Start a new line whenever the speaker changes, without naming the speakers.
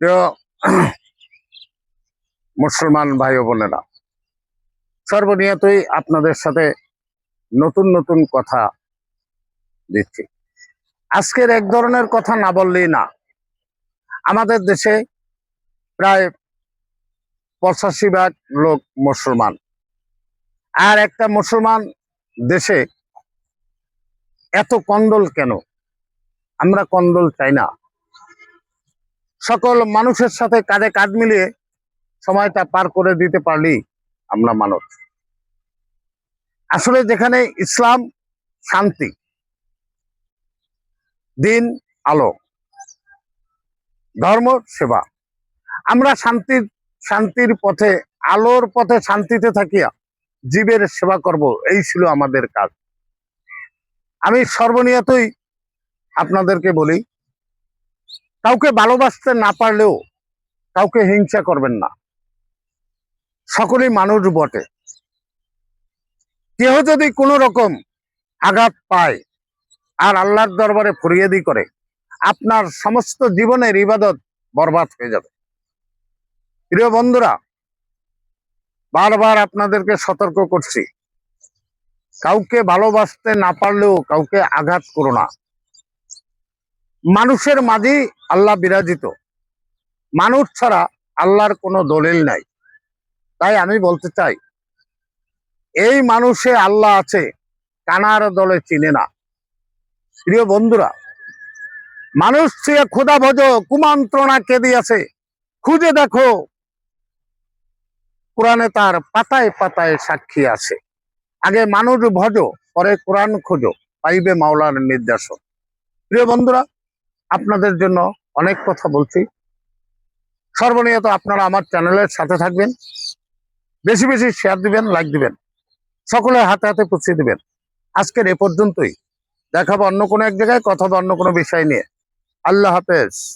মুসলমান ভাই বোনেরা, সর্বনিয়তই আপনাদের সাথে নতুন নতুন কথা দিচ্ছি। আজকের এক ধরনের কথা না বললেই না, আমাদের দেশে প্রায় পঁচাশি ভাগ লোক মুসলমান। আর একটা মুসলমান দেশে এত কন্দল কেন? আমরা কন্দল চাই না। সকল মানুষের সাথে কাঁধে কাঁধ মিলিয়ে সময়টা পার করে দিতে পারলি আমরা মানুষ আসলে যেখানে ইসলাম শান্তি, দিন, আলো, ধর্ম, সেবা, আমরা শান্তির শান্তির পথে, আলোর পথে শান্তিতে থাকিয়া জীবের সেবা করব, এই ছিল আমাদের কাজ। আমি সর্বনিয়তই আপনাদেরকে বলি কাউকে ভালোবাসতে না পারলেও কাউকে হিংসা করবেন না। সকলেই মানুষ বটে। কেহ যদি কোনো রকম আঘাত পায় আর আল্লাহর দরবারে ফরিয়াদি করে, আপনার সমস্ত জীবনের ইবাদত বরবাদ হয়ে যাবে। প্রিয় বন্ধুরা, বারবার আপনাদেরকে সতর্ক করছি। কাউকে ভালোবাসতে না পারলেও কাউকে আঘাত করো না। মানুষের মাঝেই আল্লাহ বিরাজিত। মানুষ ছাড়া আল্লাহর কোনো দলিল নাই। তাই আমি বলতে চাই, এই মানুষে আল্লাহ আছে, কানার দলে চিনে না। প্রিয় বন্ধুরা, মানুষ সে খোদা ভজ, কুমন্ত্রণা কে দিয়েছে খুঁজে দেখো, কোরআনে তার পাতায় পাতায় সাক্ষী আছে। আগে মানুষ ভজ, পরে কোরআন খোঁজো, পাইবে মাওলার নির্দেশন। প্রিয় বন্ধুরা আপনাদের জন্য অনেক কথা বলছি। সর্বনিয়ত আপনারা আমার চ্যানেলের সাথে থাকবেন। বেশি বেশি শেয়ার দিবেন লাইক দিবেন। সকলে হাতে হাতে পৌঁছে দিবেন। আজকের এ পর্যন্তই। দেখাবো অন্য কোনো এক জায়গায়, কথা হবে অন্য কোনো বিষয় নিয়ে। আল্লাহ হাফেজ।